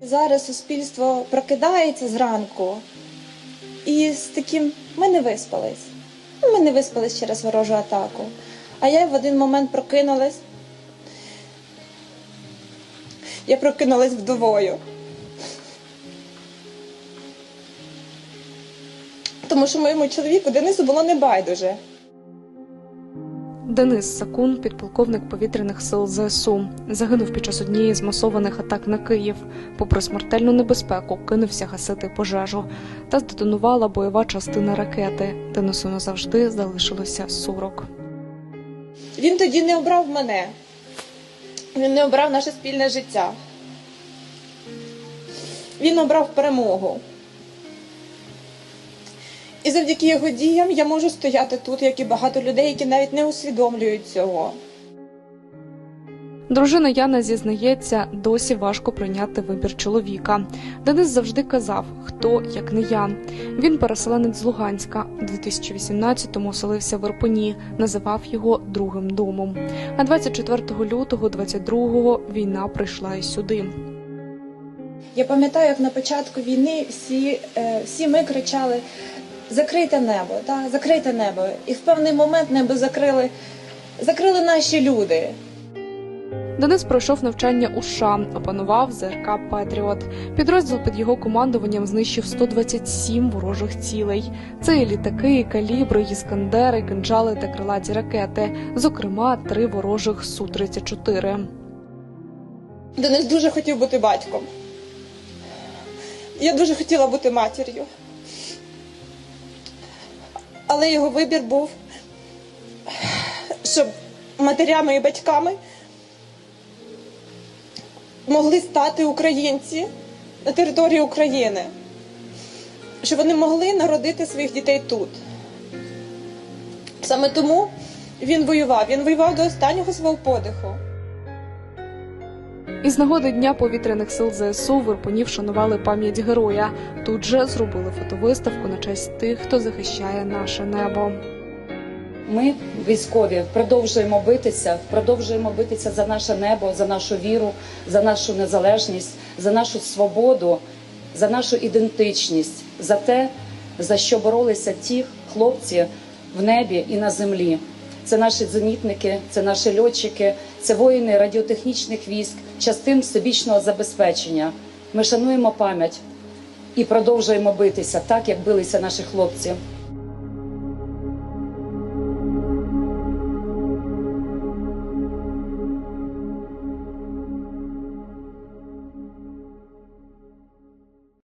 Зараз суспільство прокидається зранку і з таким ми не виспались. Ну, Ми не виспались через ворожу атаку. А я в один момент прокинулась. Я прокинулась вдовою. Тому що моєму чоловіку Денису було не байдуже. Денис Сакун, підполковник повітряних сил ЗСУ, загинув під час однієї з масованих атак на Київ. Попри смертельну небезпеку, кинувся гасити пожежу та здетонувала бойова частина ракети. Денису назавжди залишилося 40. Він тоді не обрав мене. Він не обрав наше спільне життя. Він обрав перемогу. І завдяки його діям я можу стояти тут, як і багато людей, які навіть не усвідомлюють цього. Дружина Яна зізнається, досі важко прийняти вибір чоловіка. Денис завжди казав, хто як не я. Він переселенець з Луганська. У 2018-му оселився в Ірпені, називав його другим домом. А 24 лютого 22-го війна прийшла і сюди. Я пам'ятаю, як на початку війни всі, е, всі ми кричали Закрийте небо, так, закрийте небо. І в певний момент небо закрили, закрили наші люди. Денис пройшов навчання у США, опанував ЗРК Патріот. Підрозділ під його командуванням знищив 127 ворожих цілей. Це і літаки, і калібри, іскандери, кинджали та крилаті ракети, зокрема, три ворожих Су-34. Денис дуже хотів бути батьком. Я дуже хотіла бути матір'ю. Але його вибір був, щоб матерями і батьками могли стати українці на території України, щоб вони могли народити своїх дітей тут. Саме тому він воював. Він воював до останнього свого подиху. Із нагоди Дня повітряних сил ЗСУ в Ірпені вшанували пам'ять героя. Тут же зробили фотовиставку на честь тих, хто захищає наше небо. Ми, військові, продовжуємо битися, продовжуємо битися за наше небо, за нашу віру, за нашу незалежність, за нашу свободу, за нашу ідентичність, за те, за що боролися ті хлопці в небі і на землі. Це наші зенітники, це наші льотчики, це воїни радіотехнічних військ, частин всебічного забезпечення. Ми шануємо пам'ять і продовжуємо битися так, як билися наші хлопці.